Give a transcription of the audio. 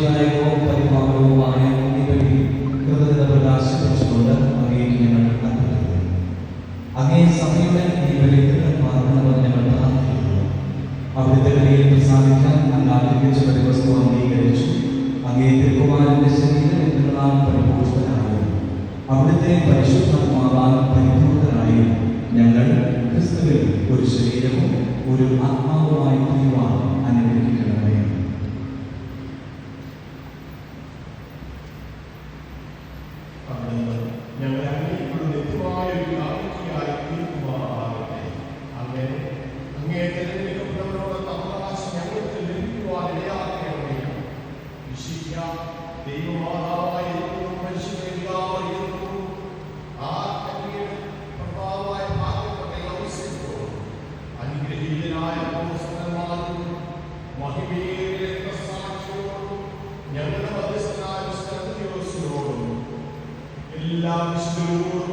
ജീവനായകവും പരിപാലനവുമായ അങ്ങേവഴി കൃതജ്ഞത പ്രകാശിപ്പിച്ചുകൊണ്ട് അങ്ങേക്ക് ഞങ്ങൾ അർപ്പിക്കുന്നു അങ്ങേ സഭയുടെ വെളിപ്പെടുത്തൽ മാറണമെന്ന് ഞങ്ങൾ പ്രാർത്ഥിക്കുന്നു. അവിടുത്തെ കയ്യിൽ പ്രസാദിക്കാൻ അങ്ങ് ആഗ്രഹിച്ച ഒരു വസ്തു അംഗീകരിച്ചു. അങ്ങേ തിരുക്കുമാരന്റെ ശരീരം എന്നാൽ പരിപോഷണനായും അവിടുത്തെ പരിശുദ്ധമാവാൻ ഞങ്ങൾ ക്രിസ്തുവിൽ ഒരു ശരീരവും ഒരു ആത്മാവുമായി തീരുവാൻ ഞങ്ങളെ അങ്ങേക്കുള്ള നിത്യമായ ഒരു കാണിക്കയായി തീർക്കുമാറാകട്ടെ അങ്ങനെ അങ്ങേ തിരഞ്ഞെടുക്കപ്പെട്ടവരോട് അവകാശം ഞങ്ങൾക്ക് ലഭിക്കുവാൻ ഇടയാക്കണമേ. വിശിഷ്യ ദൈവമാതാവായ loves you.